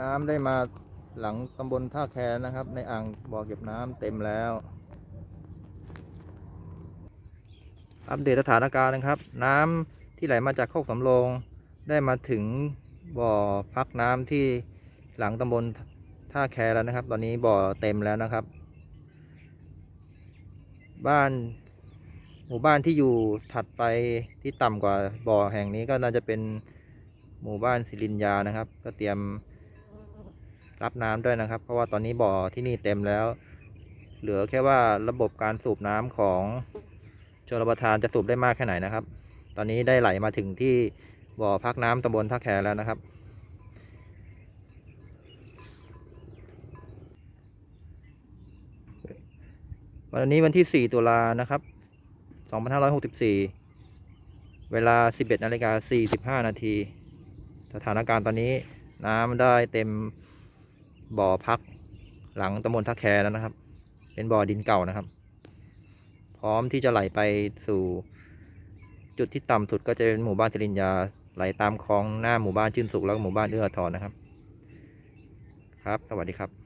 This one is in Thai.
น้ำได้มาหลังตำบลท่าแคนะครับ ในอ่างบ่อเก็บน้ำเต็มแล้ว อัปเดตสถานการณ์นะครับ น้ำที่ไหลมาจากโคกสำโรงได้มาถึงบ่อพักน้ำที่หลังตำบลท่าแคแล้วนะครับ ตอนนี้บ่อเต็มแล้วนะครับ บ้านหมู่บ้านที่อยู่ถัดไปที่ต่ำกว่าบ่อแห่งนี้ก็น่าจะเป็นหมู่บ้านสิรินยานะครับ ก็เตรียม รับน้ำด้วยนะครับ เพราะว่าตอนนี้บ่อที่นี่เต็มแล้ว เหลือแค่ว่าระบบการสูบน้ำของชลประทานจะสูบได้มากแค่ไหนนะครับ ตอนนี้ได้ไหลมาถึงที่บ่อพักน้ำตำบลท่าแคแล้วนะครับ วันนี้วันที่ 4 ตุลานะครับ 2564 เวลา 11นาฬิกา45 นาที สถานการณ์ตอนนี้น้ำได้เต็ม บ่อพักหลังตำบลท่าแคแล้วนะครับ เป็นบ่อดินเก่านะครับ พร้อมที่จะไหลไปสู่จุดที่ต่ำสุดก็จะเป็นหมู่บ้านจริญญาไหลตามคลองหน้าหมู่บ้านชื่นสุขแล้วหมู่บ้านเอื้ออนนะครับ ครับ สวัสดีครับ